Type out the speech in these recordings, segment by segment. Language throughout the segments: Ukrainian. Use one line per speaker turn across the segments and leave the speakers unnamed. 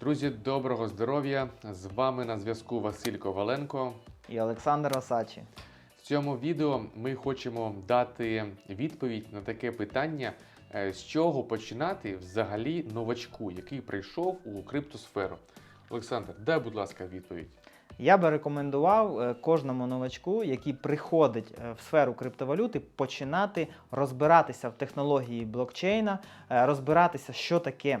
Друзі, доброго здоров'я! З вами на зв'язку Василь Коваленко.
і Олександр Осачі.
В цьому відео ми хочемо дати відповідь на таке питання, е, з чого починати взагалі новачку, який прийшов у криптосферу. Олександр, дай, будь ласка, відповідь.
Я би рекомендував е, кожному новачку, який приходить е, в сферу криптовалюти, починати розбиратися в технології блокчейна, розбиратися, що таке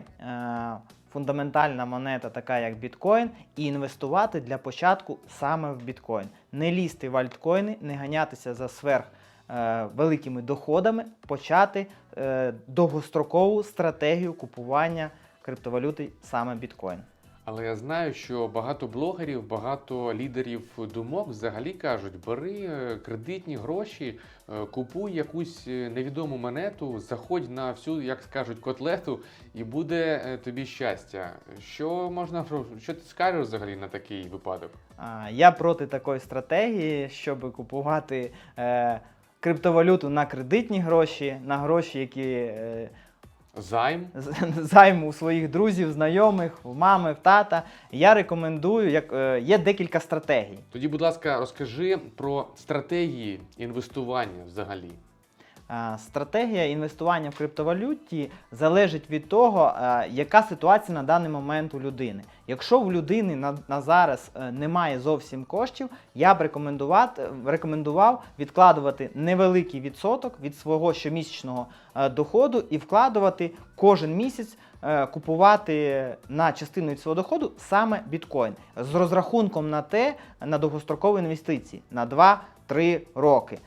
фундаментальна монета, така як біткоін, і інвестувати для початку саме в біткоін. Не лізти в альткоїни, не ганятися за сверх е, великими доходами, почати е, довгострокову стратегію купування криптовалюти саме біткоін.
Але я знаю, що багато блогерів, багато лідерів думок взагалі кажуть: бери е, кредитні гроші, е, купуй якусь е, невідому монету, заходь на всю, як скажуть, котлету, і буде тобі щастя. Що можна що ти скажеш взагалі на такий випадок?
Я проти такої стратегії, щоб купувати криптовалюту на кредитні гроші, на гроші, які
Займ.
з- займу у своїх друзів, знайомих, в мами, в тата. Я рекомендую, як е, є декілька стратегій.
Тоді, будь ласка, розкажи про стратегії інвестування взагалі.
А, Стратегія інвестування в криптовалюті залежить від того, яка ситуація на даний момент у людини. Якщо в людини на, на зараз е, немає зовсім коштів, я б рекомендував відкладувати невеликий відсоток від свого щомісячного е, доходу і вкладувати кожен місяць. е, Купувати на частину від свого доходу саме біткоін з розрахунком на те на довгострокові інвестиції на 2-3 роки.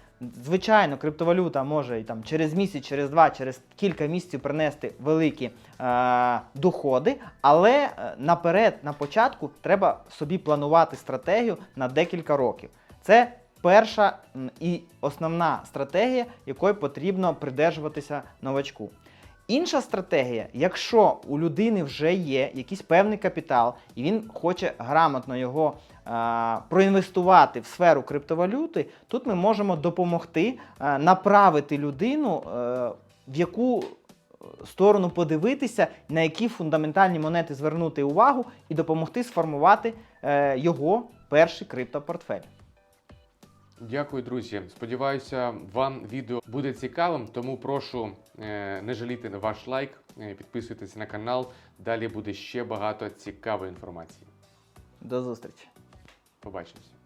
Звичайно, криптовалюта може там через місяць, через два, через кілька місяців принести великі е, доходи, але е, наперед, на початку, треба собі планувати стратегію на декілька років. Це перша і основна стратегія, якої потрібно придержуватися новачку. Інша стратегія, якщо у людини вже є якийсь певний капітал, і він хоче грамотно його а, проінвестувати в сферу криптовалюти, тут ми можемо допомогти а, направити людину, е, в яку е, сторону подивитися, на які фундаментальні монети звернути увагу і допомогти сформувати е, його перший криптопортфель.
Дякую, друзі. Сподіваюся, вам відео буде цікавим, тому прошу е, не жаліти на ваш лайк, е, підписуйтесь на канал. Далі буде ще багато цікавої інформації.
До зустрічі!
Побачимось.